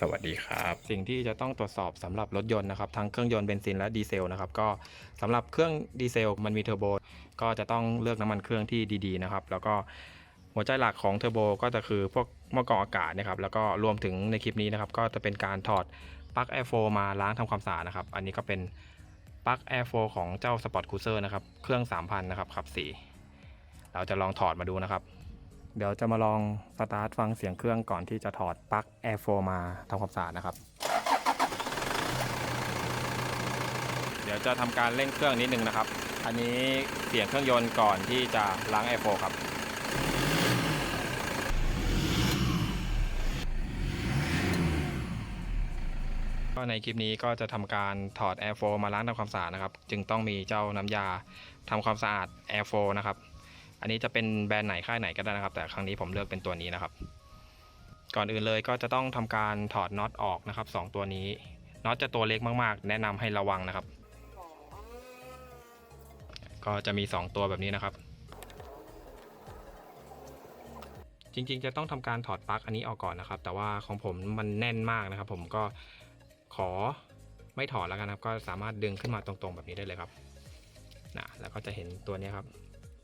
สวัสดีครับ สิ่งที่จะต้องตรวจสอบสำหรับรถยนต์นะครับทั้งเครื่องยนต์เบนซินและดีเซลนะครับก็สำหรับเครื่องดีเซลมันมีเทอร์โบก็จะต้องเลือกน้ำมันเครื่องที่ดีๆนะครับแล้วก็หัวใจหลักของเทอร์โบก็จะคือพวกหม้อกรองอากาศนะครับแล้วก็รวมถึงในคลิปนี้นะครับก็จะเป็นการถอดปลั๊กแอร์โฟมาล้างทำความสะอาดนะครับอันนี้ก็เป็นปลั๊กแอร์โฟของเจ้า Sport Cruiser นะครับเครื่อง 3,000 นะครับขับ 4 เราจะลองถอดมาดูนะครับ เดี๋ยวจะมาลองสตาร์ทฟังเสียงเครื่องก่อนที่จะถอดปลั๊ก Air 4มาทำความสะอาดนะครับ เดี๋ยวจะทำการเร่งเครื่องนิดนึงนะครับ อันนี้เสียงเครื่องยนต์ก่อนที่จะล้าง Air 4ครับก็ในคลิปนี้ก็จะทำการถอด Air 4มาล้างทำความสะอาดนะครับ จึงต้องมีเจ้าน้ำยาทำความสะอาด Air 4นะครับ อันนี้จะเป็นแบรนด์ไหนค่ายไหนก็ได้นะครับ แต่ครั้งนี้ผมเลือกเป็นตัวนี้นะครับ ก่อนอื่นเลยก็จะต้องทำการถอดน็อตออกนะครับสองตัวนี้น็อตจะตัวเล็กมากๆ แนะนำให้ระวังนะครับ ก็จะมี 2 ตัวแบบนี้นะครับ จริงๆ จะต้องทำการถอดปลั๊กอันนี้ออกก่อนนะครับ แต่ว่าของผมมันแน่นมากนะครับ ผมก็ขอไม่ถอดแล้วกันครับ ก็สามารถดึงขึ้นมาตรงๆ แบบนี้ได้เลยครับนะแล้วก็จะเห็นตัวนี้ครับ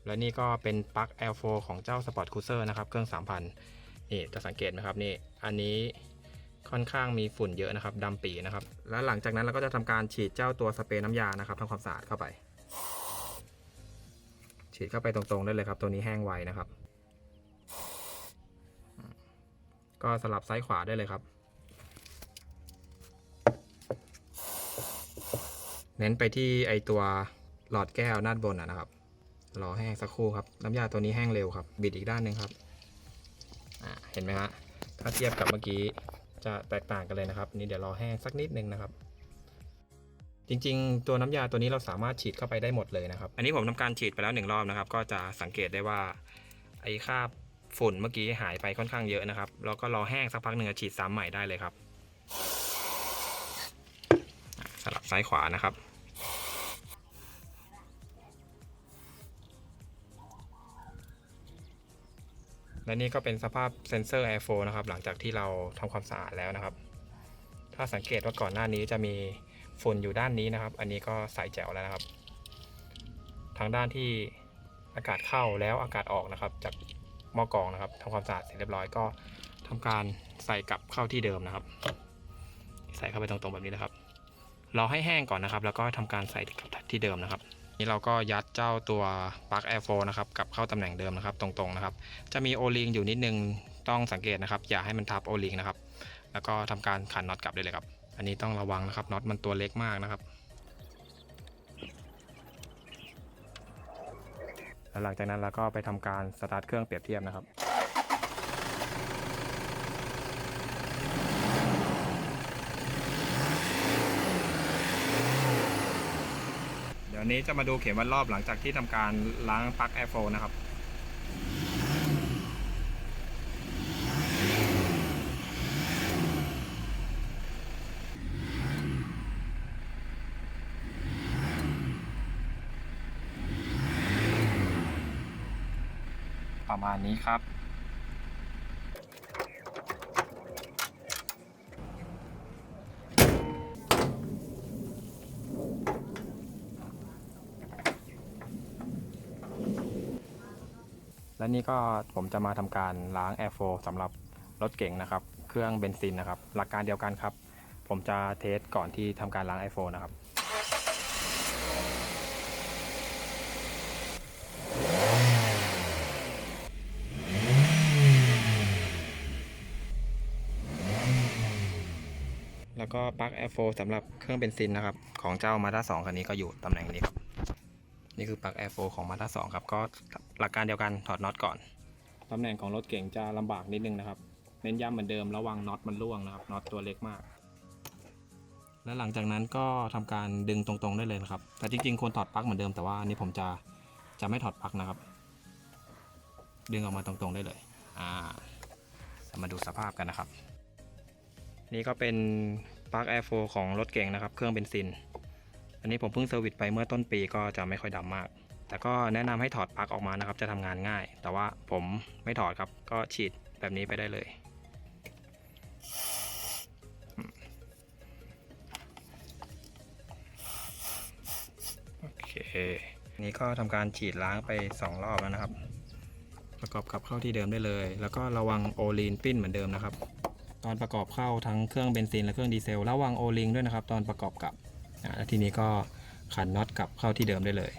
และนี่ก็เป็นปลั๊ก L4 ของเจ้า Sport Cruiser นะครับ เครื่อง 3,000 นี่จะสังเกตไหมครับนี่อันนี้ค่อนข้างมีฝุ่นเยอะนะครับดำปีนะครับ แล้วหลังจากนั้นเราก็จะทำการฉีดเจ้าตัวสเปรย์น้ำยานะครับทำความสะอาดเข้าไป ฉีดเข้าไปตรงๆได้เลยครับ ตัวนี้แห้งไวนะครับ ก็สลับซ้ายขวาได้เลยครับ เน้นไปที่ไอตัวหลอดแก้วด้านบนนะครับ รอแห้งสักครู่ครับ น้ำยาตัวนี้แห้งเร็วครับ บิดอีกด้านหนึ่งครับเห็นไหมฮะถ้าเทียบกับเมื่อกี้จะแตกต่างกันเลยนะครับ นี่เดี๋ยวรอแห้งสักนิดนึงนะครับ จริงๆ ตัวน้ำยาตัวนี้เราสามารถฉีดเข้าไปได้หมดเลยนะครับ อันนี้ผมทำการฉีดไปแล้วหนึ่งรอบนะครับ ก็จะสังเกตได้ว่าไอ้คราบฝุ่นเมื่อกี้หายไปค่อนข้างเยอะนะครับ แล้วก็รอแห้งสักพักหนึ่งจะฉีดซ้ำใหม่ได้เลยครับ สลับซ้ายขวานะครับ และนี่ก็เป็นสภาพเซนเซอร์ Air 4นะครับ หลังจากที่เราทำความสะอาดแล้วนะครับ ถ้าสังเกตว่าก่อนหน้านี้จะมีฝุ่นอยู่ด้านนี้นะครับ อันนี้ก็ใส่แจ๋วแล้วนะครับ ทางด้านที่อากาศเข้าแล้วอากาศออกนะครับ จากหม้อกรองนะครับทำความสะอาดเสร็จเรียบร้อยก็ทำการใส่กลับเข้าที่เดิมนะครับ ใส่เข้าไปตรงๆแบบนี้นะครับรอให้แห้งก่อนนะครับ แล้วก็ทำการใส่กลับที่เดิมนะครับ นี่เราก็ยัดเจ้าตัวปลั๊ก Air 4นะครับกลับเข้าตำแหน่งเดิมนะครับตรงๆนะครับจะมีโอลิงอยู่นิดนึงต้องสังเกตนะครับ อย่าให้มันทับโอลิงนะครับแล้วก็ทำการขันน็อตกลับได้เลยครับ อันนี้ต้องระวังนะครับน็อตมันตัวเล็กมากนะครับหลังจากนั้นเราก็ไปทำการสตาร์ทเครื่องเปรียบเทียบนะครับ เดี๋ยวนี้จะมาดูเข็มวัดรอบหลังจากที่ทำการล้างปลั๊ก Air 4นะครับประมาณนี้ครับ และนี่ก็ผมจะมาทำการล้าง Air 4สำหรับรถเก่งนะครับ เครื่องเบนซินนะครับ หลักการเดียวกันครับ ผมจะเทสก่อนที่ทำการล้าง Air 4นะครับแล้วก็ปลั๊ก Air 4สำหรับเครื่องเบนซินนะครับ ของเจ้า Mazda 2คันนี้ก็อยู่ตำแหน่งนี้ครับ นี่คือปลั๊ก Air 4ของ Mazda 2ครับ ก็ หลักการเดียวกันถอดน็อตก่อนตำแหน่งของรถเก่งจะลำบากนิดนึงนะครับ เน้นย้ำเหมือนเดิมระวังน็อตมันร่วงนะครับน็อตตัวเล็กมาก และหลังจากนั้นก็ทำการดึงตรงๆได้เลยนะครับ แต่จริงๆควรถอดปลั๊กเหมือนเดิมแต่ว่าอันนี้ผมจะจะไม่ถอดปลั๊กนะครับ ดึงออกมาตรงๆได้เลยอ่ามาดูสภาพกันนะครับ นี่ก็เป็นปลั๊ก Air 4ของรถเก่งนะครับ เครื่องเบนซิน อันนี้ผมเพิ่งเซอร์วิสไปเมื่อต้นปีก็จะไม่ค่อยดำมาก แต่ก็แนะนำให้ถอดปลั๊กออกมานะครับ จะทำงานง่าย แต่ว่าผมไม่ถอดครับ ก็ฉีดแบบนี้ไปได้เลยโอเคนี่ก็ทำการฉีดล้างไป 2 รอบแล้วนะครับ ประกอบกับเข้าที่เดิมได้เลย แล้วก็ระวังโอลีนปิ้นเหมือนเดิมนะครับ ตอนประกอบเข้าทั้งเครื่องเบนซินและเครื่องดีเซลระวังโอลิงด้วยนะครับ ตอนประกอบกับแล้ทีนี้ก็ขันน็อตกลับเข้าที่เดิมได้เลย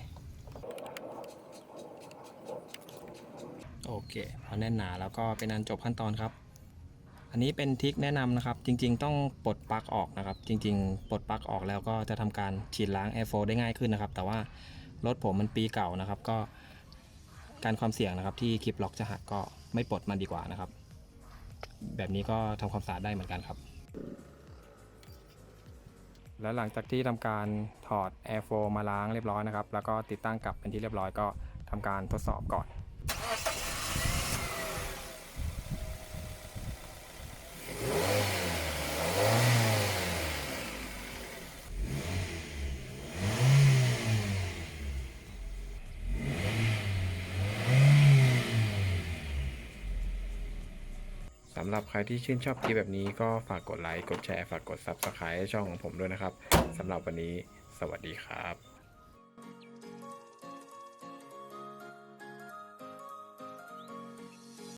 เคพอแน่นหนาแล้วก็เป็นอันจบขั้นตอนครับ อันนี้เป็นทริคแนะนำนะครับ จริง ๆ ต้องปลดปลั๊กออกนะครับ จริง ๆ ปลดปลั๊กออกแล้วก็จะทำการฉีดล้าง Air 4ได้ง่ายขึ้นนะครับ แต่ว่ารถผมมันปีเก่านะครับ ก็การความเสี่ยงนะครับ ที่คลิปล็อกจะหักก็ไม่ปลดมันดีกว่านะครับ แบบนี้ก็ทำความสะอาดได้เหมือนกันครับแล้วหลังจากที่ทำการถอด Air 4มาล้างเรียบร้อยนะครับ แล้วก็ติดตั้งกลับเป็นที่เรียบร้อยก็ทำการทดสอบก่อน สำหรับใครที่ชื่นชอบคลิปแบบนี้ก็ฝากกดไลค์ กดแชร์ ฝากกด Subscribe ช่องของผมด้วยนะครับสำหรับวันนี้สวัสดีครับ